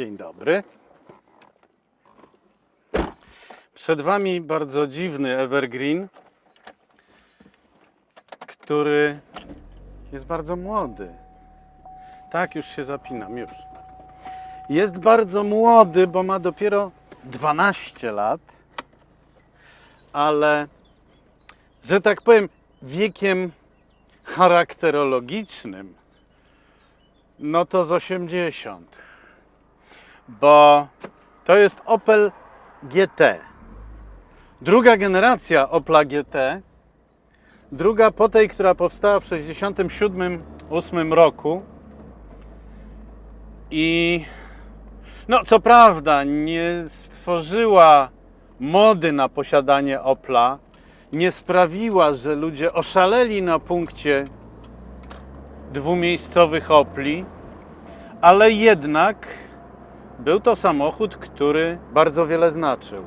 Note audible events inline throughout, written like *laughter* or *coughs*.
Dzień dobry. Przed Wami bardzo dziwny evergreen, który jest bardzo młody. Tak, już się zapinam, już. Jest bardzo młody, bo ma dopiero 12 lat, ale, że tak powiem, wiekiem charakterologicznym, no to z 80 bo to jest Opel GT. Druga generacja Opla GT, druga po tej, która powstała w 67-8 roku. I no, co prawda, nie stworzyła mody na posiadanie Opla, nie sprawiła, że ludzie oszaleli na punkcie dwumiejscowych Opli, ale jednak był to samochód, który bardzo wiele znaczył.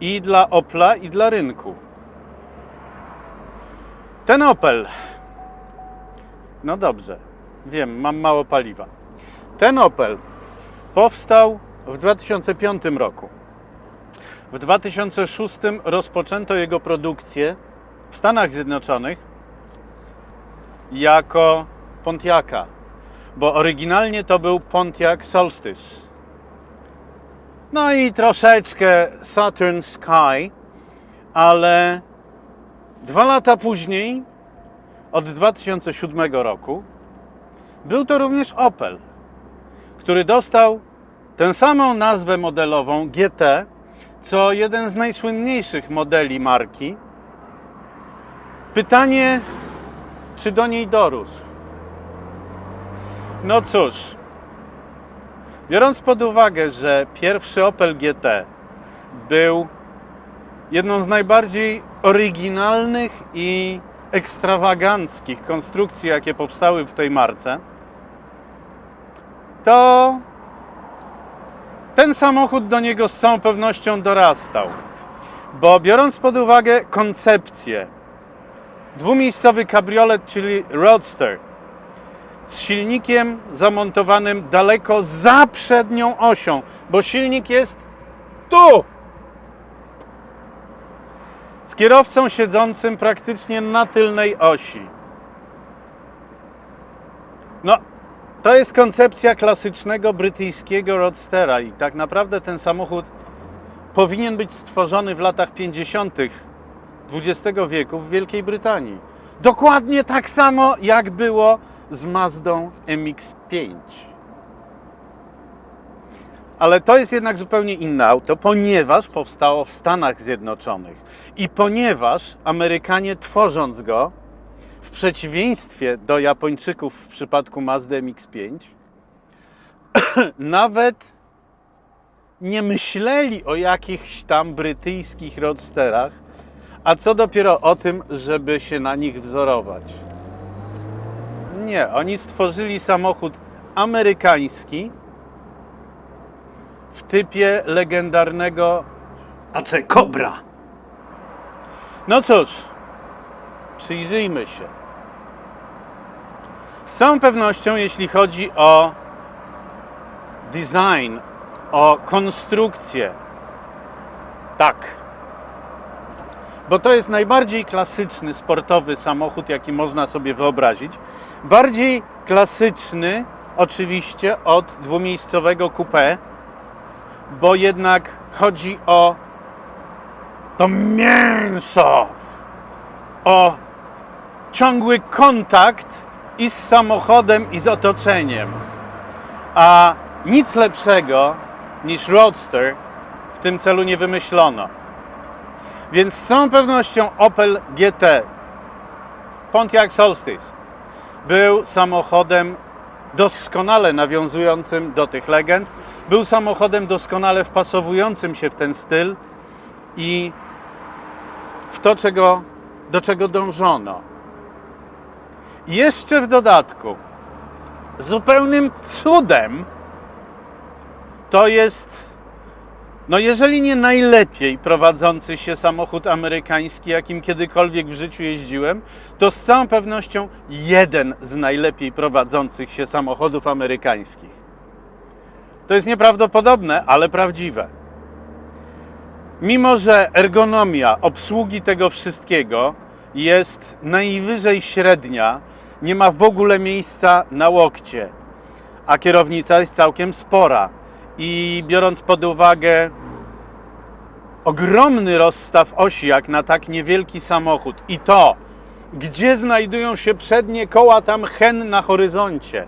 I dla Opla, i dla rynku. Ten Opel. No dobrze, wiem, mam mało paliwa. Ten Opel powstał w 2005 roku. W 2006 rozpoczęto jego produkcję w Stanach Zjednoczonych jako Pontiaca bo oryginalnie to był Pontiac Solstice. No i troszeczkę Saturn Sky, ale dwa lata później, od 2007 roku, był to również Opel, który dostał tę samą nazwę modelową GT, co jeden z najsłynniejszych modeli marki. Pytanie, czy do niej dorósł? No cóż, biorąc pod uwagę, że pierwszy Opel GT był jedną z najbardziej oryginalnych i ekstrawaganckich konstrukcji, jakie powstały w tej marce, to ten samochód do niego z całą pewnością dorastał. Bo biorąc pod uwagę koncepcję, dwumiejscowy kabriolet, czyli Roadster, z silnikiem zamontowanym daleko za przednią osią, bo silnik jest tu. Z kierowcą siedzącym praktycznie na tylnej osi. No, to jest koncepcja klasycznego brytyjskiego roadstera i tak naprawdę ten samochód powinien być stworzony w latach 50. XX wieku w Wielkiej Brytanii. Dokładnie tak samo jak było z Mazdą MX-5. Ale to jest jednak zupełnie inne auto, ponieważ powstało w Stanach Zjednoczonych i ponieważ Amerykanie tworząc go, w przeciwieństwie do Japończyków w przypadku Mazdy MX-5, *coughs* nawet nie myśleli o jakichś tam brytyjskich roadsterach, a co dopiero o tym, żeby się na nich wzorować. Nie, oni stworzyli samochód amerykański w typie legendarnego AC Cobra. No cóż, przyjrzyjmy się. Z całą pewnością, jeśli chodzi o design, o konstrukcję, tak. Bo to jest najbardziej klasyczny sportowy samochód, jaki można sobie wyobrazić. Bardziej klasyczny oczywiście od dwumiejscowego coupé, bo jednak chodzi o to mięso, o ciągły kontakt i z samochodem, i z otoczeniem. A nic lepszego niż Roadster w tym celu nie wymyślono. Więc z całą pewnością Opel GT Pontiac Solstice był samochodem doskonale nawiązującym do tych legend. Był samochodem doskonale wpasowującym się w ten styl i w to, czego, do czego dążono. Jeszcze w dodatku, zupełnym cudem, to jest, no jeżeli nie najlepiej prowadzący się samochód amerykański, jakim kiedykolwiek w życiu jeździłem, to z całą pewnością jeden z najlepiej prowadzących się samochodów amerykańskich. To jest nieprawdopodobne, ale prawdziwe. Mimo, że ergonomia obsługi tego wszystkiego jest najwyżej średnia, nie ma w ogóle miejsca na łokcie, a kierownica jest całkiem spora. I biorąc pod uwagę ogromny rozstaw osi, jak na tak niewielki samochód, i to, gdzie znajdują się przednie koła, tam hen na horyzoncie.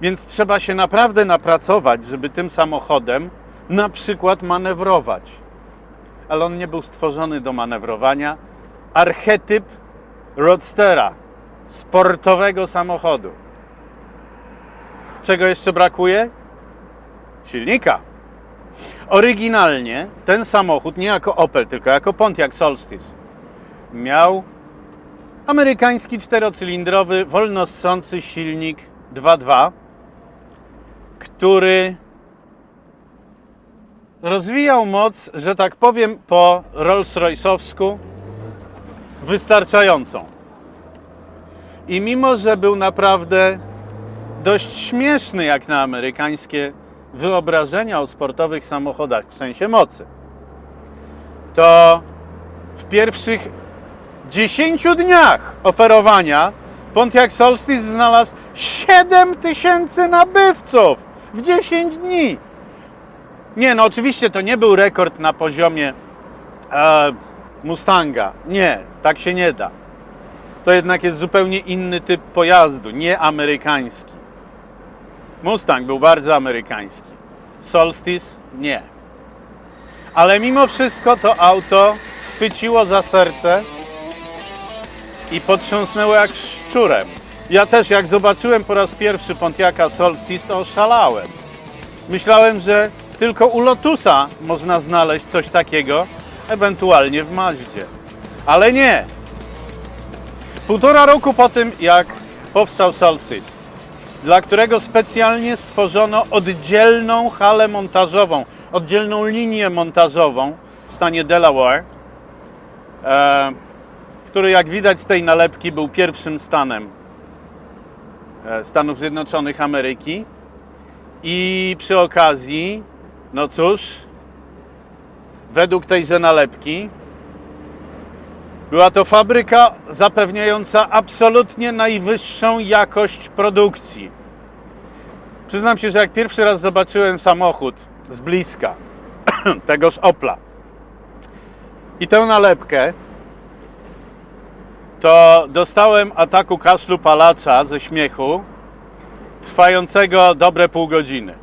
Więc trzeba się naprawdę napracować, żeby tym samochodem na przykład manewrować. Ale on nie był stworzony do manewrowania. Archetyp roadstera, sportowego samochodu. Czego jeszcze brakuje? Silnika. Oryginalnie ten samochód, nie jako Opel, tylko jako Pontiac Solstice, miał amerykański czterocylindrowy, wolno ssący silnik 2.2, który rozwijał moc, że tak powiem, po Rolls-Royce'owsku wystarczającą. I mimo, że był naprawdę dość śmieszny jak na amerykańskie wyobrażenia o sportowych samochodach w sensie mocy, to w pierwszych 10 dniach oferowania Pontiac Solstice znalazł 7 tysięcy nabywców w 10 dni. Nie, no oczywiście to nie był rekord na poziomie e, Mustanga. Nie, tak się nie da. To jednak jest zupełnie inny typ pojazdu, nie amerykański. Mustang był bardzo amerykański. Solstice nie. Ale mimo wszystko to auto chwyciło za serce i potrząsnęło jak szczurem. Ja też jak zobaczyłem po raz pierwszy Pontiaca Solstice, to oszalałem. Myślałem, że tylko u Lotusa można znaleźć coś takiego, ewentualnie w Mazdzie. Ale nie. Półtora roku po tym, jak powstał Solstice, dla którego specjalnie stworzono oddzielną halę montażową, oddzielną linię montażową w stanie Delaware, e, który jak widać z tej nalepki był pierwszym stanem e, Stanów Zjednoczonych Ameryki. I przy okazji, no cóż, według tejże nalepki, była to fabryka zapewniająca absolutnie najwyższą jakość produkcji. Przyznam się, że jak pierwszy raz zobaczyłem samochód z bliska, *clears throat* tegoż Opla, i tę nalepkę, to dostałem ataku kaszlu palacza ze śmiechu, trwającego dobre pół godziny.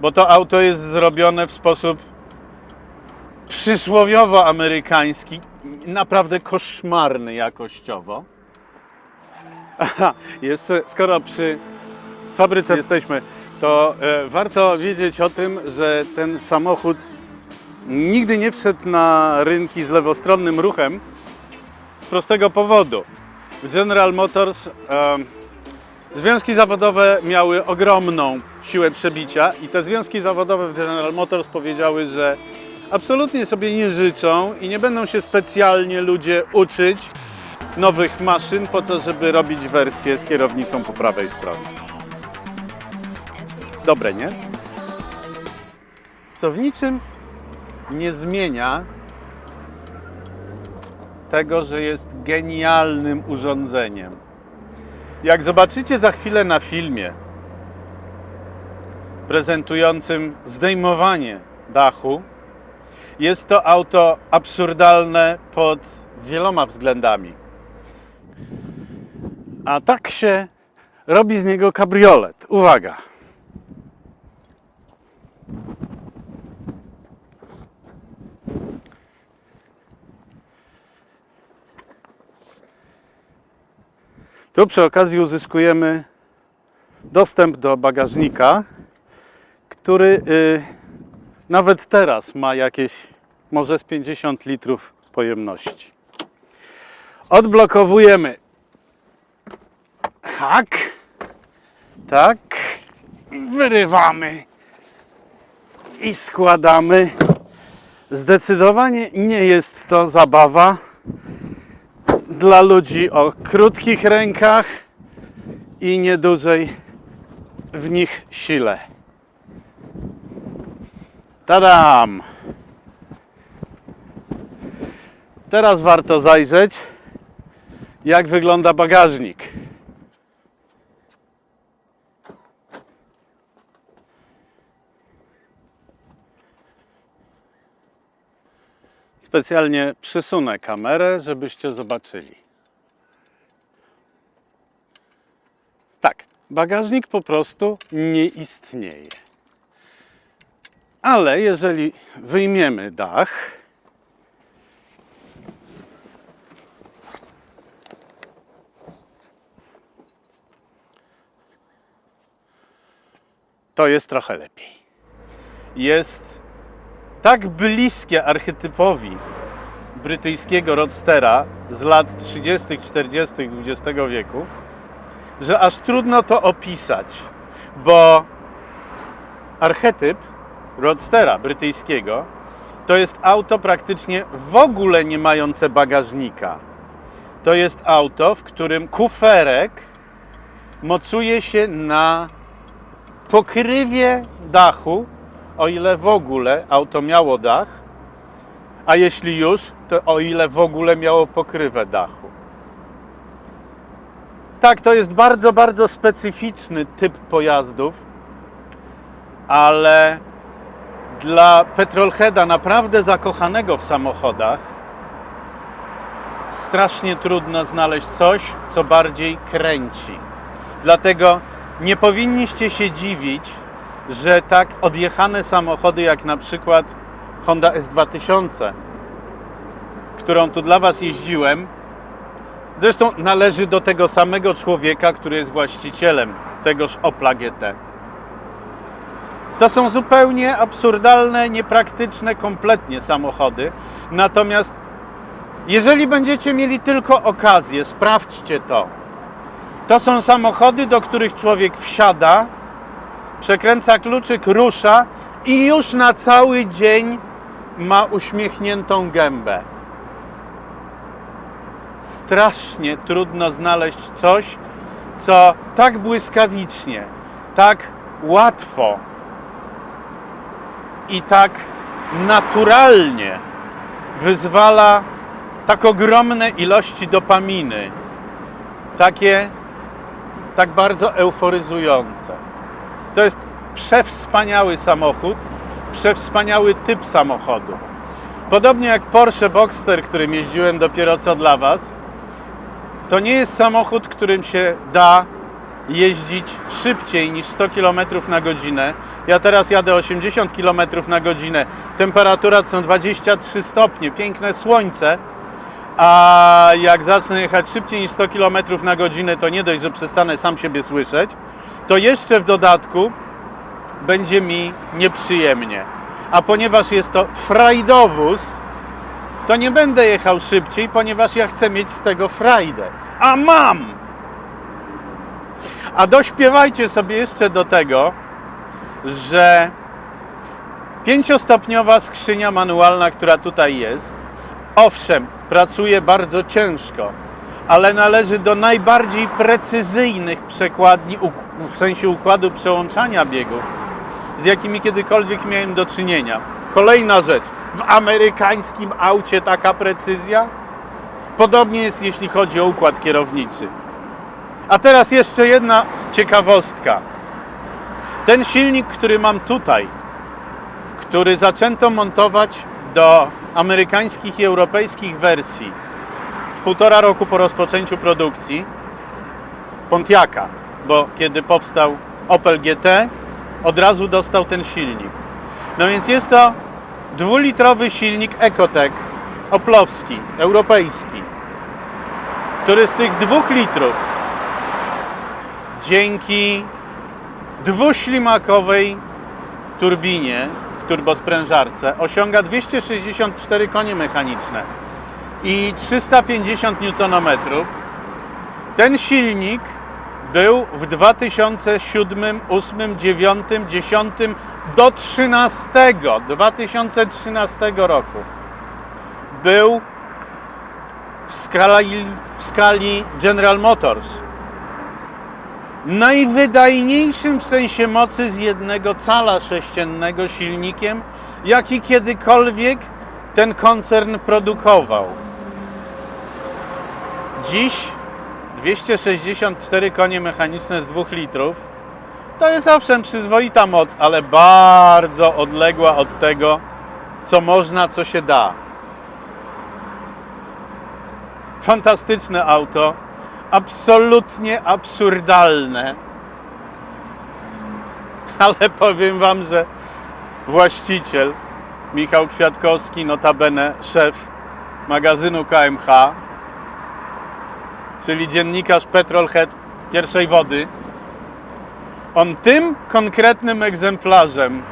Bo to auto jest zrobione w sposób przysłowiowo amerykański, naprawdę koszmarny jakościowo. *laughs* Aha, jeszcze skoro przy fabryce jesteśmy, to e, warto wiedzieć o tym, że ten samochód nigdy nie wszedł na rynki z lewostronnym ruchem z prostego powodu. W General Motors e, związki zawodowe miały ogromną siłę przebicia i te związki zawodowe w General Motors powiedziały, że absolutnie sobie nie życzą i nie będą się specjalnie ludzie uczyć nowych maszyn po to, żeby robić wersję z kierownicą po prawej stronie. Dobre, nie? Co w niczym nie zmienia tego, że jest genialnym urządzeniem. Jak zobaczycie za chwilę na filmie prezentującym zdejmowanie dachu, jest to auto absurdalne pod wieloma względami. A tak się robi z niego kabriolet. Uwaga! Tu przy okazji uzyskujemy dostęp do bagażnika, który y, nawet teraz ma jakieś może z 50 litrów pojemności. Odblokowujemy hak. Tak. Wyrywamy i składamy. Zdecydowanie nie jest to zabawa dla ludzi o krótkich rękach i niedużej w nich sile. Tadam! Teraz warto zajrzeć, jak wygląda bagażnik. Specjalnie przysunę kamerę, żebyście zobaczyli. Tak, bagażnik po prostu nie istnieje. Ale jeżeli wyjmiemy dach, to jest trochę lepiej. Jest tak bliskie archetypowi brytyjskiego roadstera z lat 30., 40. XX wieku, że aż trudno to opisać, bo archetyp roadstera brytyjskiego to jest auto praktycznie w ogóle nie mające bagażnika. To jest auto, w którym kuferek mocuje się na pokrywie dachu, o ile w ogóle auto miało dach, a jeśli już, to o ile w ogóle miało pokrywę dachu. Tak, to jest bardzo, bardzo specyficzny typ pojazdów, ale dla petrolheada naprawdę zakochanego w samochodach strasznie trudno znaleźć coś, co bardziej kręci. Dlatego nie powinniście się dziwić, że tak odjechane samochody jak na przykład Honda S2000, którą tu dla Was jeździłem, zresztą należy do tego samego człowieka, który jest właścicielem tegoż Opla GT. To są zupełnie absurdalne, niepraktyczne kompletnie samochody. Natomiast jeżeli będziecie mieli tylko okazję, sprawdźcie to. To są samochody, do których człowiek wsiada, przekręca kluczyk, rusza i już na cały dzień ma uśmiechniętą gębę. Strasznie trudno znaleźć coś, co tak błyskawicznie, tak łatwo i tak naturalnie wyzwala tak ogromne ilości dopaminy, takie tak bardzo euforyzujące. To jest przewspaniały samochód, przewspaniały typ samochodu. Podobnie jak Porsche Boxster, którym jeździłem dopiero co dla Was, to nie jest samochód, którym się da jeździć szybciej niż 100 km na godzinę. Ja teraz jadę 80 km na godzinę. Temperatura są 23 stopnie, piękne słońce. A jak zacznę jechać szybciej niż 100 km na godzinę, to nie dość, że przestanę sam siebie słyszeć, to jeszcze w dodatku będzie mi nieprzyjemnie. A ponieważ jest to frajdowóz, to nie będę jechał szybciej, ponieważ ja chcę mieć z tego frajdę. A mam! A dośpiewajcie sobie jeszcze do tego, że pięciostopniowa skrzynia manualna, która tutaj jest, owszem, pracuje bardzo ciężko, ale należy do najbardziej precyzyjnych przekładni, w sensie układu przełączania biegów, z jakimi kiedykolwiek miałem do czynienia. Kolejna rzecz, w amerykańskim aucie taka precyzja? Podobnie jest, jeśli chodzi o układ kierowniczy. A teraz jeszcze jedna ciekawostka. Ten silnik, który mam tutaj, który zaczęto montować do amerykańskich i europejskich wersji w półtora roku po rozpoczęciu produkcji Pontiaca, bo kiedy powstał Opel GT, od razu dostał ten silnik. No więc jest to dwulitrowy silnik Ecotec, oplowski, europejski, który z tych dwóch litrów dzięki dwuślimakowej turbinie w turbosprężarce osiąga 264 konie mechaniczne i 350 Nm. Ten silnik był w 2007, 8, 9, 10 do 13, 2013 roku. Był w skali, w skali General Motors najwydajniejszym w sensie mocy z jednego cala sześciennego silnikiem, jaki kiedykolwiek ten koncern produkował. Dziś 264 konie mechaniczne z 2 litrów to jest owszem przyzwoita moc, ale bardzo odległa od tego, co można, co się da. Fantastyczne auto, absolutnie absurdalne. *laughs* Ale powiem Wam, że właściciel Michał Kwiatkowski, notabene szef magazynu KMH, czyli dziennikarz Petrolhead pierwszej wody, on tym konkretnym egzemplarzem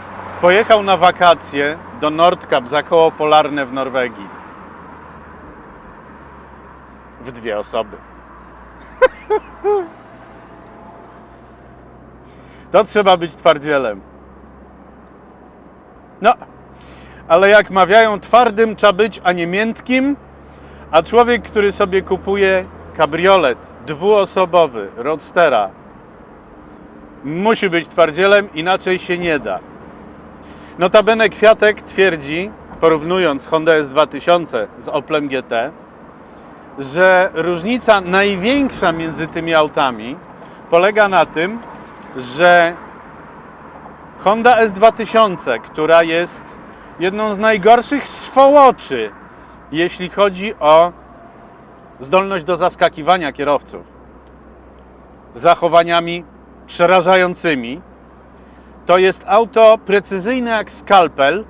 pojechał na wakacje do Nordkap za koło polarne w Norwegii. W dwie osoby. To trzeba być twardzielem. No, ale jak mawiają, twardym trzeba być, a nie miętkim. A człowiek, który sobie kupuje kabriolet dwuosobowy, roadstera, musi być twardzielem, inaczej się nie da. Notabene Kwiatek twierdzi, porównując Honda S2000 z Oplem GT, że różnica największa między tymi autami polega na tym, że Honda S2000, która jest jedną z najgorszych swołoczy, jeśli chodzi o zdolność do zaskakiwania kierowców zachowaniami przerażającymi, to jest auto precyzyjne jak skalpel,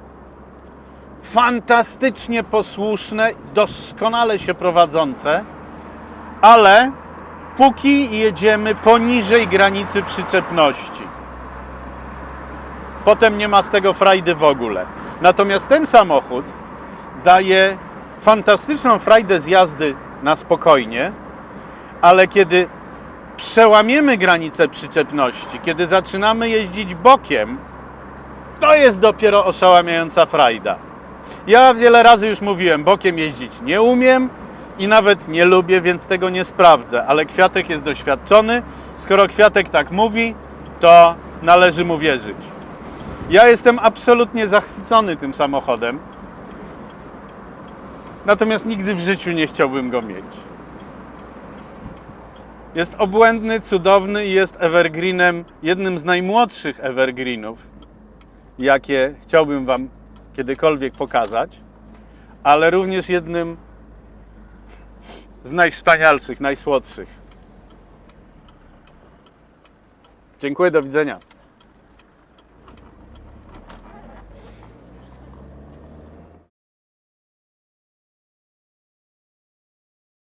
fantastycznie posłuszne, doskonale się prowadzące, ale póki jedziemy poniżej granicy przyczepności. Potem nie ma z tego frajdy w ogóle. Natomiast ten samochód daje fantastyczną frajdę z jazdy na spokojnie, ale kiedy przełamiemy granicę przyczepności, kiedy zaczynamy jeździć bokiem, to jest dopiero oszałamiająca frajda. Ja wiele razy już mówiłem, bokiem jeździć nie umiem i nawet nie lubię, więc tego nie sprawdzę, ale Kwiatek jest doświadczony. Skoro Kwiatek tak mówi, to należy mu wierzyć. Ja jestem absolutnie zachwycony tym samochodem, natomiast nigdy w życiu nie chciałbym go mieć. Jest obłędny, cudowny i jest evergreenem, jednym z najmłodszych evergreenów, jakie chciałbym Wam kiedykolwiek pokazać, ale również jednym z najwspanialszych, najsłodszych. Dziękuję, do widzenia.